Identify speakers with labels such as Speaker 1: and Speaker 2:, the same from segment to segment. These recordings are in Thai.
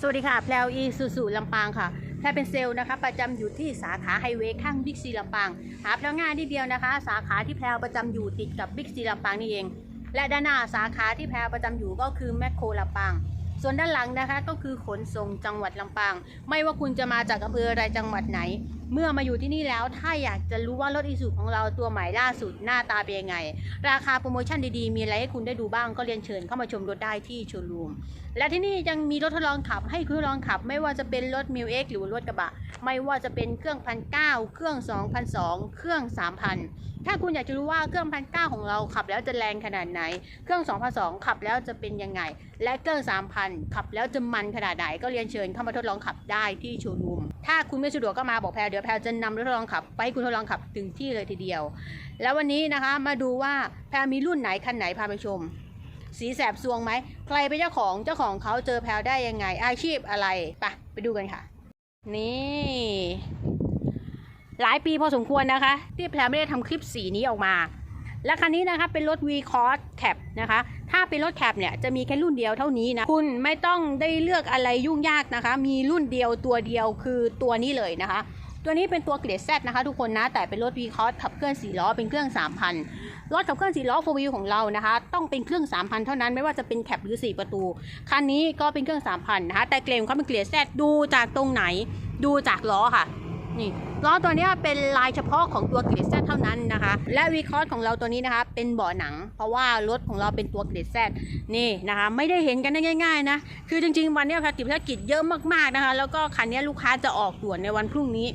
Speaker 1: สวัสดีค่ะ แพลวอีซูซูลำปางค่ะแพลเป็นเซลล์นะคะ ประจำอยู่ที่สาขาไฮเวย์ข้างบิ๊กซีลำปาง หาแพลวง่ายที่เดียวนะคะ สาขาที่แพลวประจำอยู่ติดกับบิ๊กซีลำปางนี่เอง และด้านหน้าสาขาที่แพลวประจำอยู่ก็คือแมคโครลำปาง ส่วนด้านหลังนะคะก็คือขนส่งจังหวัดลำปาง ไม่ว่าคุณจะมาจากอำเภออะไรจังหวัดไหน เมื่อมาอยู่ที่นี่แล้วถ้าอยากจะรู้ว่ารถอีซูของเราตัวใหม่ล่าสุดหน้าตาเป็นยังไง ราคาโปรโมชั่นดีๆ มีอะไรให้คุณได้ดูบ้างก็เรียนเชิญเข้ามาชมรถได้ที่โชว์รูม และที่นี่ยังมีรถทดลองขับให้คุณทดลองขับ ไม่ว่าจะเป็นรถมิวเอ็กหรือรถกระบะ ไม่ว่าจะเป็นเครื่องพันเก้าเครื่องสองพันสองเครื่องสามพันถ้าคุณอยากจะรู้ว่าเครื่องพันเก้าของเราขับแล้วจะแรงขนาดไหน เครื่อง2 0 0ขับแล้วจะเป็นยังไง และเครื่อง3,000ขับแล้วจะมันขนาดไหนก็เรียนเชิญเข้ามาทดลองขับได้ที่โชว์รูม ถ้าคุณไม่สะดวกก็มาบอกแพรเดี๋ยวแพรจะนำรถทดลองขับ ไปให้คุณทดลองขับถึงที่เลยทีเดียว แล้ววันนี้นะคะมาดูว่าแพรมีรุ่นไหนคันไหนพาไปชม สีแสบซวงไหมใครเป็นเจ้าของเจ้าของเขาเจอแพรได้ยังไง อาชีพอะไรไปไปดูกันค่ะ นี่หลายปีพอสมควรนะคะ ที่แพรไม่ได้ทำคลิปสีนี้ออกมา และคันนี้นะคะเป็นรถ V Cross Cab นะคะ ถ้าเป็นรถแคปเนี่ยจะมีแค่รุ่นเดียวเท่านี้นะ คุณไม่ต้องได้เลือกอะไรยุ่งยากนะคะ มีรุ่นเดียวตัวเดียวคือตัวนี้เลยนะคะ ตัวนี้เป็นตัวเกรดแซนะคะทุกคนนะ แต่เป็นรถวีคอสขับเคลื่อน4ล้อเป็นเครื่อง 3,000 รถขับเคลื่อน4ล้อโฟวิวของเรานะคะ ต้องเป็นเครื่อง 3,000 เท่านั้นไม่ว่าจะเป็นแคปหรือ 4 ประตู คันนี้ก็เป็นเครื่อง 3,000 นะคะ แต่เกรดของเขาเป็นเกรดแซดูจากตรงไหนดูจากล้อค่ะ นี่ล้อตัวนี้เป็นลายเฉพาะของตัวเกรดแซเท่านั้นนะคะ และวีคอร์ของเราตัวนี้นะคะ เป็นเบาะหนัง เพราะว่ารถของเราเป็นตัวเกรดแซนี่นะคะ ไม่ได้เห็นกันได้ง่าย ๆ นะ คือจริง ๆ วันนี้ยภารกิจภารกิจเยอะมากๆนะคะ แล้วก็คันนี้ลูกค้าจะออกด่วนในวันพรุ่งนี้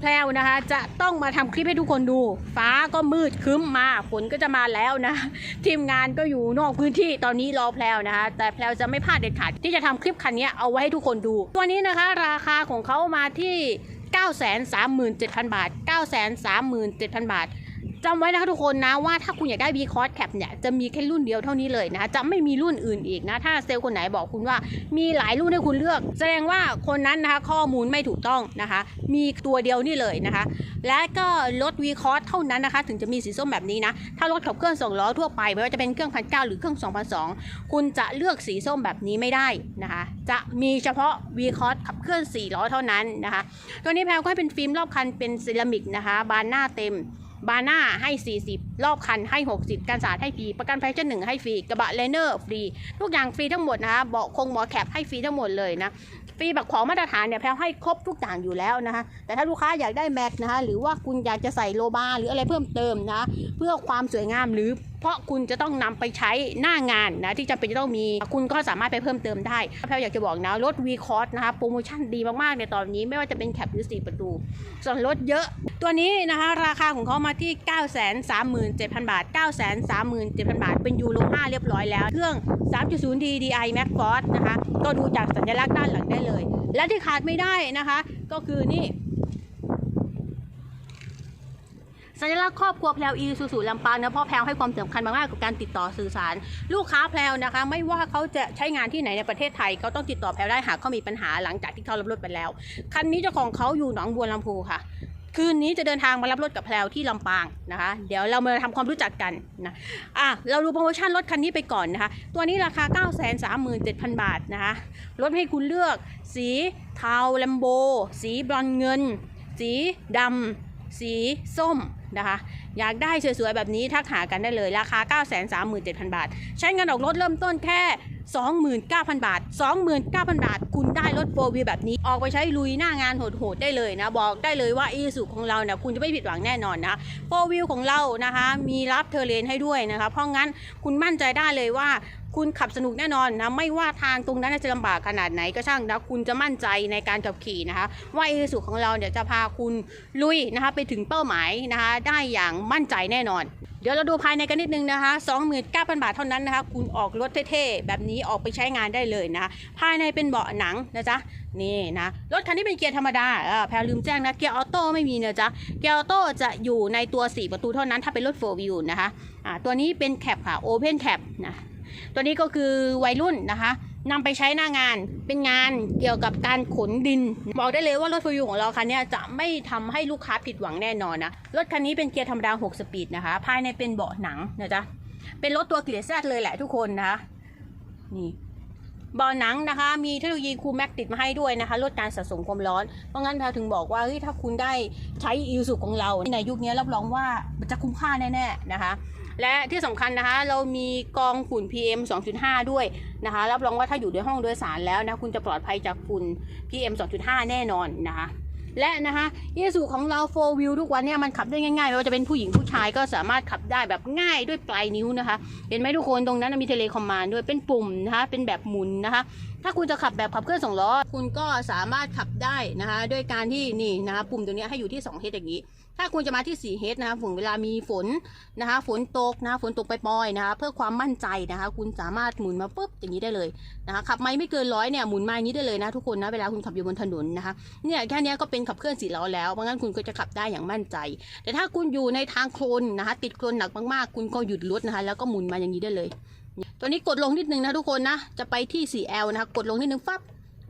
Speaker 1: แพลวนะคะจะต้องมาทำคลิปให้ทุกคนดู ฟ้าก็มืดครึ้มมาฝนก็จะมาแล้วนะ ทีมงานก็อยู่นอกพื้นที่ตอนนี้รอแพลวนะคะ แต่แพลวจะไม่พลาดเด็ดขาดที่จะทำคลิปคันนี้เอาไว้ให้ทุกคนดู ตัวนี้นะคะ ราคาของเขามาที่ 937,000 บาท 937,000 บาท จำไว้นะคะทุกคนนะว่าถ้าคุณอยากได้ V Cross Cap เนี่ยจะมีแค่รุ่นเดียวเท่านี้เลยนะจะไม่มีรุ่นอื่นอีกนะ ถ้าเซลล์คนไหนบอกคุณว่ามีหลายรุ่นให้คุณเลือก แสดงว่าคนนั้นนะคะข้อมูลไม่ถูกต้องนะคะ มีตัวเดียวนี่เลยนะคะ และก็รถ V Cross เท่านั้นนะคะ ถึงจะมีสีส้มแบบนี้นะ ถ้ารถขับเคลื่อนสองล้อทั่วไปไม่ว่าจะเป็นเครื่องพันเก้าหรือเครื่อง2002คุณจะเลือกสีส้มแบบนี้ไม่ได้นะคะ จะมีเฉพาะ V Cross ขับเคลื่อน4ล้อเท่านั้นนะคะ ตัวนี้แพลก็ให้เป็นฟิล์มรอบคันเป็นเซรามิกนะคะ บานหน้าเต็ม บาน่าให้ 40 รอบคันให้ 60 การสาดให้ฟรี ประกันภัยชั้นหนึ่งให้ฟรี กระบะเลนเนอร์ฟรี ทุกอย่างฟรีทั้งหมดนะคะเบาะคงหมอแคปให้ฟรีทั้งหมดเลยนะ ฟรีแบบของมาตรฐานเนี่ยแพลให้ครบทุกอย่างอยู่แล้วนะคะ แต่ถ้าลูกค้าอยากได้แม็กนะคะ หรือว่าคุณอยากจะใส่โลบาร์หรืออะไรเพิ่มเติมนะ เพื่อความสวยงามหรือเพราะคุณจะต้องนำไปใช้หน้างานนะที่จำเป็นจะต้องมี คุณก็สามารถไปเพิ่มเติมได้แพลอยากจะบอกนะรถ V Cross นะคะโปรโมชั่นดีมากๆในตอนนี้ไม่ว่าจะเป็นแคปหรือ4ประตู ส่วนลดเยอะ ตัวนี้นะคะราคาของเขามาที่ 937,000 บาท 937,000 บาท เป็นยูโร5เรียบร้อยแล้ว เครื่อง 3.0D DI Max Force นะคะก็ดูจากสัญลักษณ์ด้านหลังได้เลย และที่ขาดไม่ได้นะคะ ก็คือนี่ สัญลักษณ์ครอบครัวแพลวอีซูซูลำปางนะเพราะแพลวให้ความสำคัญมากๆกับการติดต่อสื่อสาร ลูกค้าแพลวนะคะ ไม่ว่าเขาจะใช้งานที่ไหนในประเทศไทยเขาต้องติดต่อแพลวได้หากเขามีปัญหาหลังจากที่เขารับรถไปแล้ว คันนี้เจ้าของเขาอยู่หนองบัวลำพูค่ะคืนนี้จะเดินทางมารับรถกับแพลวที่ลำปางนะคะ เดี๋ยวเรามาทำความรู้จักกันนะอะเราดูโปรโมชั่นรถคันนี้ไปก่อนนะคะ ตัวนี้ราคา 937,000 บาทนะคะ รถให้คุณเลือก สีเทาแลมโบ สีบรอนเงิน สีดำ สีส้ม นะคะ อยากได้สวยๆ แบบนี้ทักหากันได้เลยราคา 937,000 บาท ใช้เงินออกรถเริ่มต้นแค่ 29,000 บาท 29,000 บาท คุณได้รถโฟวีแบบนี้ ออกไปใช้ลุยหน้างานโหดๆได้เลยนะ บอกได้เลยว่าอีสุของเราเนี่ยคุณจะไม่ผิดหวังแน่นอนนะโฟวิวของเรานะคะ มีรับเทเลนให้ด้วยนะคะเพราะงั้นคุณมั่นใจได้เลยว่าคุณขับสนุกแน่นอนนะไม่ว่าทางตรงนั้นจะลำบากขนาดไหนก็ช่างนะคุณจะมั่นใจในการขับขี่นะคะว่าอีสุของเราเนี่ยจะพาคุณลุยนะคะไปถึงเป้าหมายนะคะได้อย่างมั่นใจแน่นอน ดี๋ยวเราดูภายในกันนิดนึงนะคะ 29,000 บาทเท่านั้นนะคะ คุณออกรถเท่ๆ แบบนี้ออกไปใช้งานได้เลยนะคะภายในเป็นเบาะหนังนะจ๊ะ นี่นะ รถคันนี้เป็นเกียร์ธรรมดาแพรลืมแจ้งนะ เกียร์ออโต้ไม่มีนะจ๊ะ เกียร์ออโต้จะอยู่ในตัว 4 ประตูเท่านั้น ถ้าเป็นรถ4 wheel นะคะอ่าตัวนี้เป็นแคปค่ะ Open Cap นะ ตัวนี้ก็คือวัยรุ่นนะคะ นำไปใช้หน้างานเป็นงานเกี่ยวกับการขนดิน บอกได้เลยว่ารถฟูยูของเราคันนี้จะไม่ทำให้ลูกค้าผิดหวังแน่นอนนะ รถคันนี้เป็นเกียร์ธรรมดา 6 สปีดนะคะ ภายในเป็นเบาะหนังนะจ๊ะ เป็นรถตัวเกียดแซดเลยแหละทุกคนนะคะนี่เบาะหนังนะคะ มีเทคโนโลยีคูลแม็กติดมาให้ด้วยนะคะ ลดการสะสมความร้อน เพราะงั้นเราถึงบอกว่าเฮ้ยถ้าคุณได้ใช้อิ s u ของเรา ในยุคนี้รับรองว่าจะคุ้มค่าแน่ๆนะคะ และที่สำคัญนะคะ เรามีกองฝุ่น PM 2.5 ด้วยนะคะ รับรองว่าถ้าอยู่ในห้องโดยสารแล้วนะคุณจะปลอดภัยจากฝุ่น PM 2.5 แน่นอนนะคะและนะคะเยซูของเราโฟวิวทุกวันเนี่ยมันขับได้ง่ายๆไม่ว่าจะเป็นผู้หญิงผู้ชายก็สามารถขับได้แบบง่ายด้วยปลายนิ้วนะคะ เห็นไหมทุกคนตรงนั้นมีเทเลคอมมานด์ด้วยเป็นปุ่มนะคะเป็นแบบหมุนนะคะถ้าคุณจะขับแบบขับเคลื่อนสองล้อ คุณก็สามารถขับได้นะคะด้วยการที่นี่นะคะปุ่มตัวนี้ให้อยู่ที่2 h อย่างนี้ ถ้าคุณจะมาที่4 h นะคะฝนเวลามีฝนนะคะฝนตกนะคะฝนตกไปล่อยนะคะเพื่อความมั่นใจนะคะ คุณสามารถหมุนมาปุ๊บอย่างนี้ได้เลยนะคะขับไม่ไม่เกินร้อยเนี่ยหมุนมาอย่างนี้ได้เลยนะทุกคนนะเวลาคุณขับอยู่บนถนนนะคะเนี่ยแค่นี้ก็เป็นขับเคลื่อนสี่ล้อแล้วเพราะงั้นคุณก็จะขับได้อย่างมั่นใจ แต่ถ้าคุณอยู่ในทางโคลนนะคะติดโคลนหนักมากๆ คุณก็หยุดรถนะคะแล้วก็หมุนมาอย่างนี้ได้เลย ตัวนี้กดลงนิดนึงนะทุกคนนะ จะไปที่ 4L นะคะ กดลงนิดนึงปั๊บ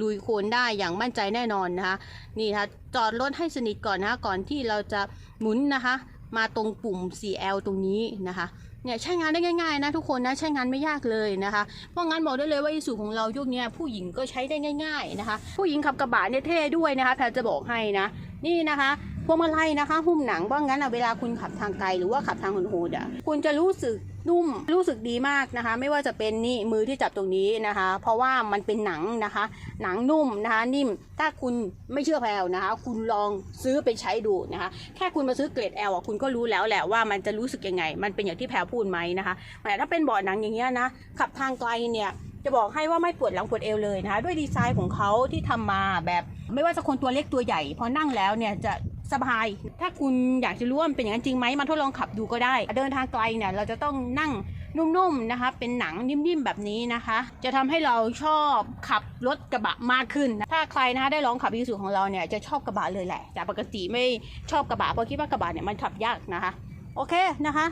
Speaker 1: ลุยโคนได้อย่างมั่นใจแน่นอนนะคะ นี่นะคะจอดรถให้สนิทก่อนนะคะ ก่อนที่เราจะหมุนนะคะ มาตรงปุ่ม 4L ตรงนี้นะคะเนี่ยใช้งานได้ง่ายๆนะทุกคนนะใช้งานไม่ยากเลยนะคะ เพราะงั้นบอกได้เลยว่าอีสูของเรายุคนี้ผู้หญิงก็ใช้ได้ง่าย ๆนะคะ ผู้หญิงขับกระบะเนี่ยเท่ด้วยนะคะแพรจะบอกให้นะ นี่นะคะ พวงมาลัยนะคะหุ้มหนังเพราะงั้นอะเวลาคุณขับทางไกลหรือว่าขับทางโหดๆอะคุณจะรู้สึกนุ่มรู้สึกดีมากนะคะ ไม่ว่าจะเป็นนี่มือที่จับตรงนี้นะคะ เพราะว่ามันเป็นหนังนะคะ หนังนุ่มนะคะ นิ่มถ้าคุณไม่เชื่อแพลวนะคะ คุณลองซื้อไปใช้ดูนะคะ แค่คุณมาซื้อเกรด L อะคุณก็รู้แล้วแหละว่ามันจะรู้สึกยังไง มันเป็นอย่างที่แพลวพูดไหมนะคะแต่ถ้าเป็นเบาะหนังอย่างเงี้ยนะขับทางไกลเนี่ยจะบอกให้ว่าไม่ปวดหลังปวดเอวเลยนะคะ ด้วยดีไซน์ของเขาที่ทำมาแบบไม่ว่าจะคนตัวเล็กตัวใหญ่พอนั่งแล้วเนี่ยจะ สบาย ถ้าคุณอยากจะรู้ว่ามันเป็นอย่างนั้นจริงไหมมาทดลองขับดูก็ได้ เดินทางไกลเนี่ยเราจะต้องนั่งนุ่มๆนะคะ เป็นหนังนิ่มๆแบบนี้นะคะ จะทำให้เราชอบขับรถกระบะมากขึ้น ถ้าใครนะคะได้ลองขับอีซูของเราเนี่ยจะชอบกระบะเลยแหละจากปกติไม่ชอบกระบะเพราะคิดว่ากระบะเนี่ยมันขับยากนะคะ โอเคนะคะ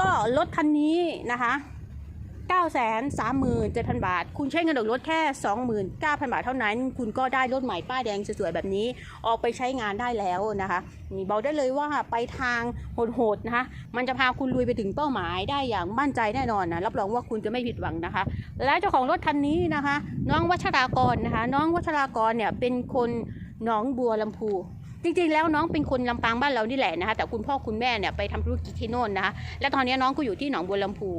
Speaker 1: ก็รถคันนี้นะคะ 9 3 7 0 0 0 บาท คุณใช้เงินดอกรถแค่ 29,000 บาทเท่านั้น คุณก็ได้รถใหม่ป้ายแดงสวยๆแบบนี้ ออกไปใช้งานได้แล้วนะคะนี่บอกได้เลยว่าไปทางโหดๆนะคะ มันจะพาคุณลุยไปถึงเป้าหมายได้อย่างมั่นใจแน่นอนนะ รับรองว่าคุณจะไม่ผิดหวังนะคะ และเจ้าของรถคันนี้นะคะ น้องวัชรากรนะคะ น้องวัชรากรเนี่ยเป็นคนหนองบัวลำพูจริงๆ แล้วน้องเป็นคนลำปางบ้านเรานี่แหละนะคะแต่คุณพ่อคุณแม่เนี่ยไปทำธุรกิจที่โน่นนะคะและตอนนี้น้องก็อยู่ที่หนองบัวลำพู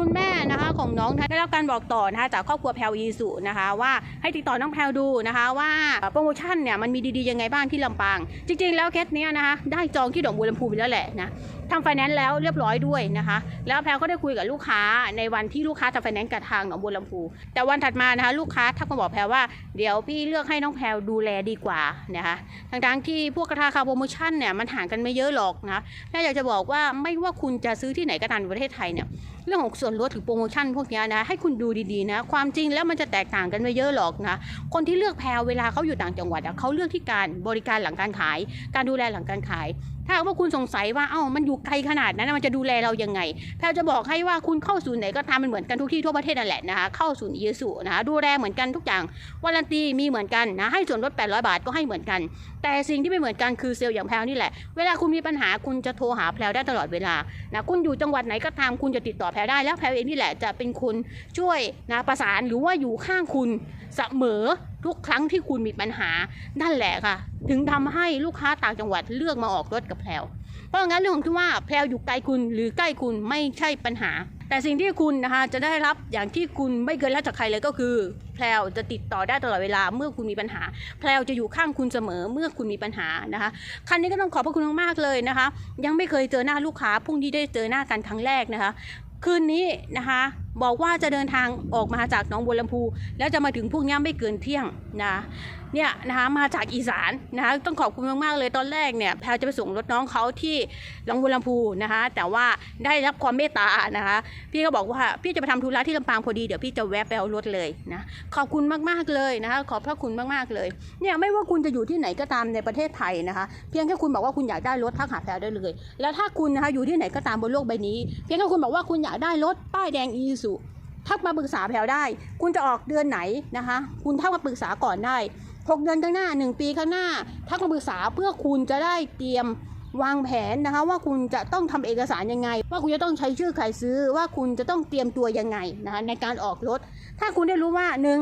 Speaker 1: คุณแม่นะคะของน้องได้รับการบอกต่อนะคะจากครอบครัวแพลวอีสุนะคะว่าให้ติดต่อน้องแพลวดูนะคะว่าโปรโมชั่นเนี่ยมันมีดีๆยังไงบ้างที่ลำปาง จริงๆ แล้วเคสเนี้ยนะคะได้จองที่หนองบัวลำพูไปแล้วแหละนะทำไฟแนนซ์แล้วเรียบร้อยด้วยนะคะ แล้วแพลวก็ได้คุยกับลูกค้าในวันที่ลูกค้าทำไฟแนนซ์กับทางหนองบัวลำพู แต่วันถัดมานะคะลูกค้าทักมาบอกแพลวว่าเดี๋ยวพี่เลือกให้น้องแพลวดูแลดีกว่านะคะทั้งๆที่พวกราคาโปรโมชั่นเนี่ยมันห่างกันไม่เยอะหรอกนะแค่อยากจะบอกว่าไม่ว่าคุณจะซื้อที่ไหนก็ตามในประเทศไทยเนี่ย เรื่องของส่วนลดหรือโปรโมชั่นพวกนี้นะให้คุณดูดีๆนะ ความจริงแล้วมันจะแตกต่างกันไม่เยอะหรอกนะ คนที่เลือกแพลวเวลาเขาอยู่ต่างจังหวัดเขาเลือกที่การบริการหลังการขาย การดูแลหลังการขาย ถ้าหากว่าคุณสงสัยว่าเอ้ามันอยู่ไกลขนาดนั้นมันจะดูแลเรายังไงแพลวจะบอกให้ว่าคุณเข้าศูนย์ไหนก็ตามมันเหมือนกันทุกที่ทั่วประเทศนั่นแหละนะคะเข้าศูนย์เยสุนะคะดูแลเหมือนกันทุกอย่างวารันตีมีเหมือนกันนะให้ส่วนลด800 บาทก็ให้เหมือนกัน แต่สิ่งที่ไม่เหมือนกันคือเซลล์อย่างแพลวนี่แหละเวลาคุณมีปัญหาคุณจะโทรหาแพลวได้ตลอดเวลานะคุณอยู่จังหวัดไหนก็ตามคุณจะติดต่อแพลวได้แล้วแพลวเองนี่แหละจะเป็นคนช่วยนะประสานหรือว่าอยู่ข้างคุณเสมอ ทุกครั้งที่คุณมีปัญหานั่นแหละค่ะ ถึงทำให้ลูกค้าต่างจังหวัดเลือกมาออกรถกับแพลวเพราะงั้นเรื่องของที่ว่าแพลวอยู่ไกลคุณหรือใกล้คุณไม่ใช่ปัญหา แต่สิ่งที่คุณนะคะจะได้รับอย่างที่คุณไม่เคยรับจากใครเลยก็คือ แพลวจะติดต่อได้ตลอดเวลาเมื่อคุณมีปัญหา แพลวจะอยู่ข้างคุณเสมอเมื่อคุณมีปัญหานะคะคันนี้ก็ต้องขอบพระคุณมากๆเลยนะคะ ยังไม่เคยเจอหน้าลูกค้าพรุ่งนี้ได้เจอหน้ากันครั้งแรกนะคะ คืนนี้นะคะ บอกว่าจะเดินทางออกมาจากหนองบัวลำพู แล้วจะมาถึงพวกนี้ไม่เกินเที่ยงนะเนี่ยนะคะมาจากอีสานนะคะต้องขอบคุณมากๆเลยตอนแรกเนี่ยแพลวจะไปส่งรถน้องเขาที่หนองบัวลำพูนะคะแต่ว่าได้รับความเมตตานะคะพี่ก็บอกว่าพี่จะไปทำธุระที่ลำปางพอดีเดี๋ยวพี่จะแวะไปเอารถเลยนะขอบคุณมากๆเลยนะคะขอบพระคุณมากๆเลยเนี่ยไม่ว่าคุณจะอยู่ที่ไหนก็ตามในประเทศไทยนะคะเพียงแค่คุณบอกว่าคุณอยากได้รถทักหาแพลวได้เลย แล้วถ้าคุณนะคะอยู่ที่ไหนก็ตามบนโลกใบนี้ เพียงแค่คุณบอกว่าคุณอยากได้รถป้ายแดงอีซูทักมาปรึกษาแพลวได้ คุณจะออกเดือนไหนนะคะ คุณทักมาปรึกษาก่อนได้ หกเดือนข้างหน้าหนึ่งปีข้างหน้าทักมาปรึกษาเพื่อคุณจะได้เตรียมวางแผนนะคะ ว่าคุณจะต้องทำเอกสารยังไง ว่าคุณจะต้องใช้ชื่อใครซื้อ ว่าคุณจะต้องเตรียมตัวยังไงนะคะในการออกรถ ถ้าคุณได้รู้ว่าหนึ่ง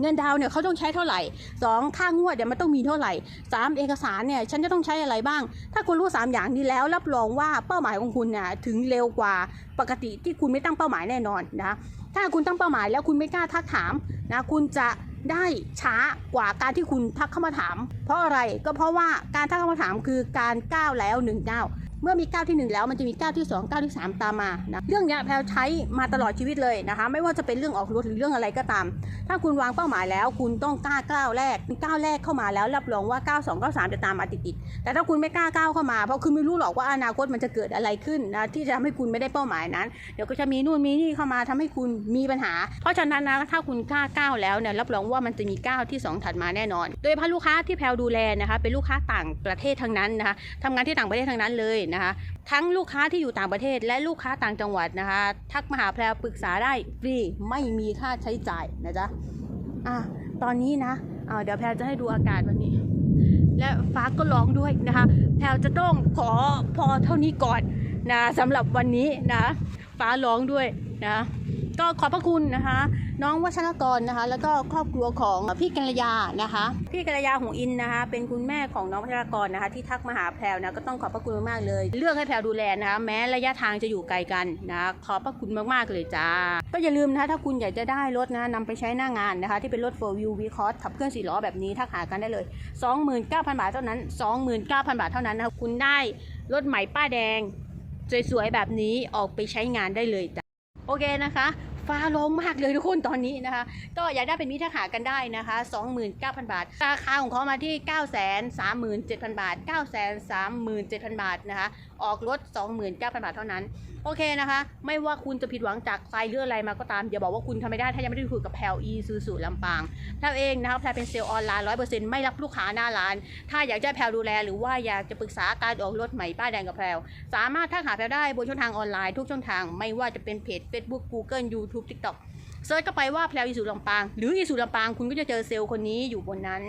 Speaker 1: เงินดาวเนี่ยเขาต้องใช้เท่าไหร่สองค่างวดเนี่ยมันต้องมีเท่าไหร่สามเอกสารเนี่ยฉันจะต้องใช้อะไรบ้าง ถ้าคุณรู้สามอย่างนี้แล้วรับรองว่าเป้าหมายของคุณเนี่ยถึงเร็วกว่าปกติที่คุณไม่ตั้งเป้าหมายแน่นอนนะคะถ้าคุณตั้งเป้าหมายแล้วคุณไม่กล้าทักถามนะคุณจะ ได้ช้ากว่าการที่คุณทักเข้ามาถาม เพราะอะไรก็เพราะว่าการทักเข้ามาถามคือการก้าวแล้วหนึ่งก้าว เมื่อมีก้าวที่ 1 แล้วมันจะมีก้าวที่2ก้าวที่3 ตามมานะเรื่องนี้แพลวใช้มาตลอดชีวิตเลยนะคะ ไม่ว่าจะเป็นเรื่องออกรถหรือเรื่องอะไรก็ตาม ถ้าคุณวางเป้าหมายแล้ว คุณต้องกล้าก้าวแรกก้าวแรกเข้ามาแล้วรับรองว่าก้าวสองก้าวสามจะตามมาติดๆแต่ถ้าคุณไม่กล้าก้าวเข้ามาเพราะคุณไม่รู้หรอกว่าอนาคตมันจะเกิดอะไรขึ้นนะที่จะทำให้คุณไม่ได้เป้าหมายนั้น เดี๋ยวก็จะมีนู่นมีนี่เข้ามาทำให้คุณมีปัญหา เพราะฉะนั้นนะถ้าคุณกล้าก้าวแล้วเนี่ยรับรองว่ามันจะมีก้าวที่สองถัดมาแน่นอน โดยพาลูกค้าที่แพลวดูแลนะคะเป็นลูกค้าต่างประเทศทั้งนั้นนะคะทำงานที่ต่างประเทศทั้งนั้นเลยนะคะ ทั้งลูกค้าที่อยู่ต่างประเทศและลูกค้าต่างจังหวัดนะคะ ทักมาหาแพรปรึกษาได้ฟรีไม่มีค่าใช้จ่ายนะจ๊ะอะตอนนี้นะอ่าเดี๋ยวแพรจะให้ดูอากาศวันนี้ และฟ้าก็ร้องด้วยนะคะ แพรจะต้องขอพอเท่านี้ก่อนนะสำหรับวันนี้นะ ฟ้าร้องด้วยนะ ก็ขอบพระคุณนะคะ น้องวัชรกรนะคะ แล้วก็ครอบครัวของพี่กัลยานะคะ พี่กัลยาหงอินนะคะ เป็นคุณแม่ของน้องวัชรกรนะคะ ที่ทักมาหาแพรวนะก็ต้องขอบพระคุณมากเลย เลือกให้แพรวดูแลนะคะ แม้ระยะทางจะอยู่ไกลกันนะะขอบพระคุณมากๆเลยจ้า ก็อย่าลืมนะคะถ้าคุณอยากจะได้รถนะนำไปใช้หน้างานนะคะ ที่เป็นรถ4 wheel v c o s ขับเคลื่อนสี่ล้อแบบนี้ทักหากันได้เลย 29,000 บาทเท่านั้น 29,000 บาทเท่านั้นนะคะคุณได้รถใหม่ป้ายแดงสวยๆแบบนี้ออกไปใช้งานได้เลยจ้ะ โอเคนะคะฟ้าร้องมากเลยทุกคนตอนนี้นะคะ ก็อยากได้เป็นมิตรหากันได้นะคะ 29,000 บาท ราคาของเขามาที่ 937,000 บาท 937,000 บาทนะคะ ออกรถ 29,000 บาทเท่านั้น โอเคนะคะ ไม่ว่าคุณจะผิดหวังจากใครเรื่องอะไรมาก็ตามอย่าบอกว่าคุณทำไม่ได้ถ้ายังไม่ได้คุยกับแพลอีซูซูลำปางถ้าเองนะคะแพลเป็นเซลล์ออนไลน์ร้อยเปอร์เซ็นต์ไม่รับลูกค้าหน้าร้าน ถ้าอยากจะให้แพลดูแลหรือว่าอยากจะปรึกษาการออกรถใหม่ป้ายแดงกับแพลสามารถทักหาแพลได้บนช่องทางออนไลน์ทุกช่องทาง ไม่ว่าจะเป็นเพจ Facebook Google YouTube TikTok เซิร์ชเข้าไปว่าแพลอีสุลำปาง หรืออีสุลำปางคุณก็จะเจอเซลล์คนนี้อยู่บนนั้น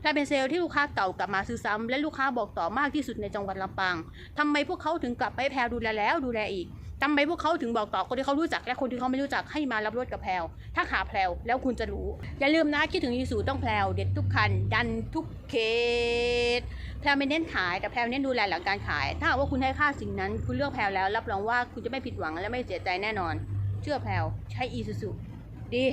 Speaker 1: แพลเป็นเซลล์ที่ลูกค้าเก่ากลับมาซื้อซ้ำและลูกค้าบอกต่อมากที่สุดในจังหวัดลำปางทำไมพวกเขาถึงกลับไปแพลดูแลแล้วดูแลอีกทำไมพวกเขาถึงบอกต่อคนที่เขารู้จักและคนที่เขาไม่รู้จักให้มารับรถกับแพลถ้าขาแพลวแล้วคุณจะรู้ อย่าลืมนะคิดถึงอีสุต้องแพลวเด็ดทุกคัน ดันทุกเคสแพลวไม่เน้นขายแต่แพลวเน้นดูแลหลังการขาย ถ้าว่าคุณให้ค่าสิ่งนั้น คุณเลือกแพลวแล้วรับรองว่าคุณจะไม่ผิดหวังและไม่เสียใจแน่นอน เชื่อแพลวใช้อีซูซู ดี